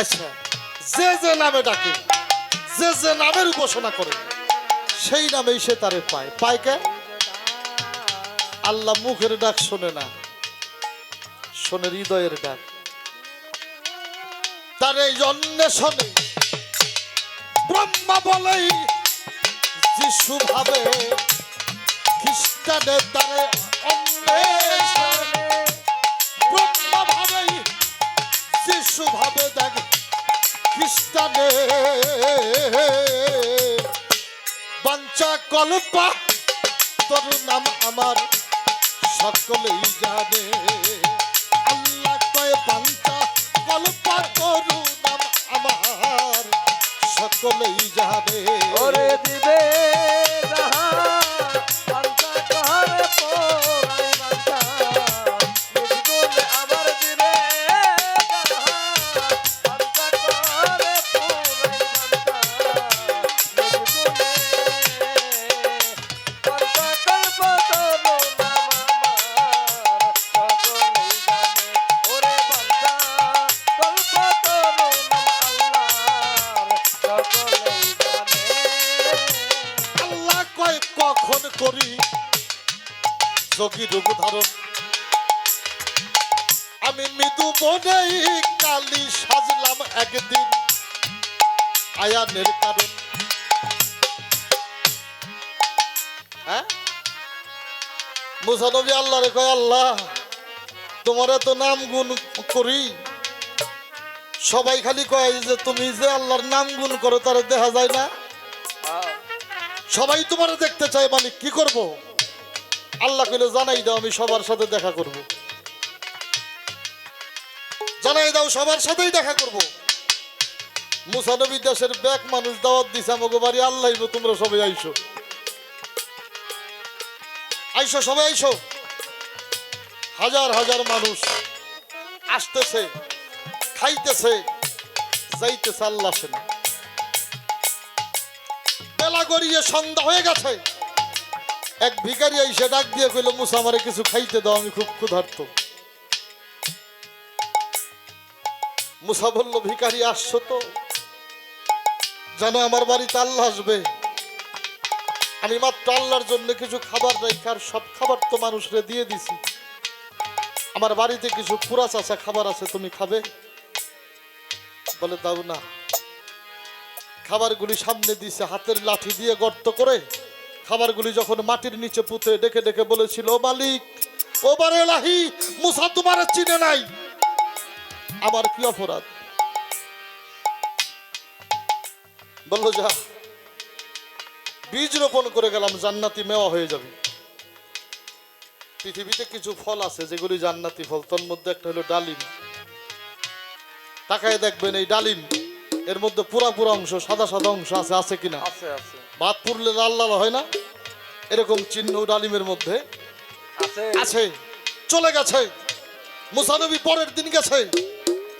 আচ্ছা যে যে নামে ডাকে, যে যে নামের উপাসনা করে, সেই নামেই সে তারে পায়। পায় কে? আল্লাহ মুখের ডাক শোনে না, শোনে হৃদয়ের ডাক। তার এই অন্বেষণে ব্রহ্মা বলেই যিশু ভাবে, খ্রিস্টানের তারে অন্বেষণে। ব্রহ্মা ভাবেই যিশু ভাবে দেখ খ্রিস্টানে বাঞ্চা কল্পা তোর নাম আমার সকলেই জানে। যোগী রূপ ধারণ। আমি মৃদু বনেই কালি সাজলাম একদিন আয়ানের কারণ। হ্যাঁ? মুসানবী আল্লাহ রে কয় আল্লাহ তোমার এত নাম গুণ করি। সবাই খালি কয় যে তুমি যে আল্লাহর নাম গুণ করো তারা দেখা যায় না। হ্যাঁ। সবাই তোমার দেখতে চায় মালিক কি করব? আল্লাহ কইলে, জানাই দাও, আমি সবার সাথে দেখা করব। জানাই দাও, সবার সাথেই দেখা করব। মুসানবী দেশের ব্যাক মানুষ দাওয়াত দিছে আমাকে বাড়ি আল্লাহ তোমরা সবাই আইসো। আইসো, সবাই আইসো। হাজার হাজার মানুষ আসতেছে, খাইতেছে, যাইতেছে আল্লাহ আসে না বেলা গড়িয়ে সন্ধ্যা হয়ে গেছে। এক ভিখারি এসে ডাক দিয়ে কইল, মুসা, আমারে কিছু খাইতে দাও, আমি খুব ক্ষুধার্ত। মুসা বলল, ভিখারি, আসছো তো? জানো, আমার বাড়িতে আল্লাহ আসবে। আমি মাত্র আল্লাহর জন্য কিছু খাবার রেখার সব খাবার তো মানুষরে দিয়ে দিছি। আমার বাড়িতে কিছু পুরাস আছে খাবার আছে, তুমি খাবে? বলে, দাও না। খাবারগুলি সামনে দিছে, হাতের লাঠি দিয়ে গর্ত করে খাবারগুলি যখন মাটির নিচে পুঁতে ডেকে ডেকে বলেছিল "ও মালিক ও বারে লাহি মুসা তোমার চিনে নাই। আমার কি অপরাধ? বলল, যা, বীজ রোপণ করে গেলাম, জান্নাতি মেওয়া হয়ে যাবে। পৃথিবীতে কিছু ফল আছে যেগুলি জান্নাতি ফল, তোর মধ্যে একটা হলো ডালিম। তাকায় দেখবেন এই ডালিম এর মধ্যে পুরা পুরা অংশ সাদা সাদা অংশ আছে আছে কিনা? ভাত পুরলে লাল লাল হয় না? এরকম চিহ্ন ডালিমের মধ্যে। আছে। চলে গেছে। মুসানবী পরের দিন গেছে।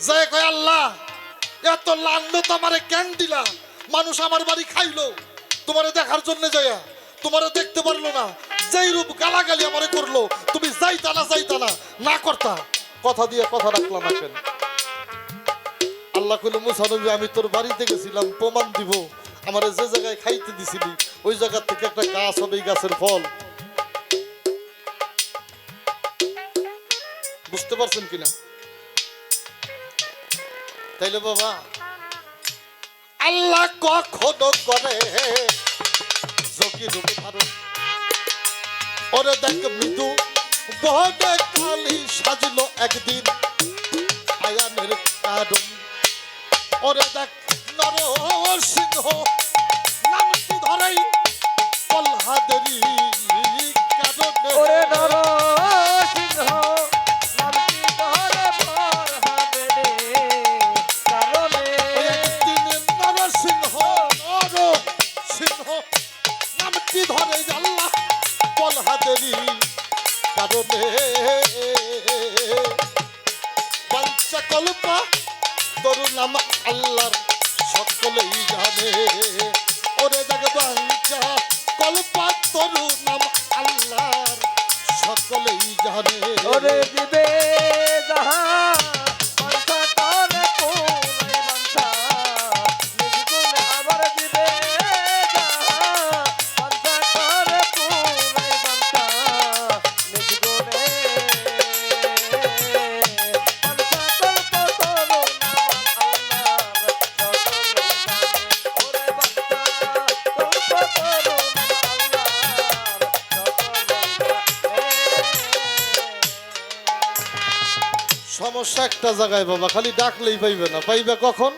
যায় কয় আল্লাহ এত লান্নত আমারে কেন দিলা? মানুষ আমার বাড়ি খাইলো। তোমারে দেখার জন্য যাইয়া। তোমারে দেখতে পারল না। যেই রূপ গালাগালি আমারে করল তুমি যাইতা না যাইতা না না করতা। কথা দিয়ে কথা রাখলাম না কেন আল্লাহ কইলো মুসানবী আমি তোর বাড়িতে গেছিলাম, প্রমাণ দিব। আমার যে জায়গায় খাইতে দিছিলি, ওই জায়গা থেকে একটা গাছ হবে এই গাছের ফল। বুঝতে পারছেন কিনা? তাইলে বাবা, আল্লাহ কখনো করে ওরে দেখ মৃদু, বহনে কালি সাজলো একদিন। আয়ানের কারণ ওরে দেখ নর সিংহ নামটি ধরেই প্রহ্লাদেরই কারণে। ওরে নর সিংহ নামটি ধরে ভর হবে রে কারণে একদিন নরসিংহ নরসিংহ নামটি ধরে আল্লাহ কারণে। পঞ্চকল্পা তোর নাম আল্লাহর সকলেই জানে। ওরে দেখ বাঞ্চা কল্পা তোর নাম আল্লাহর সকলেই জানে। ওরে দিবে জাহান সমস্যা একটা জায়গায় বাবা খালি ডাকলেই পাইবে না। পাইবে কখন?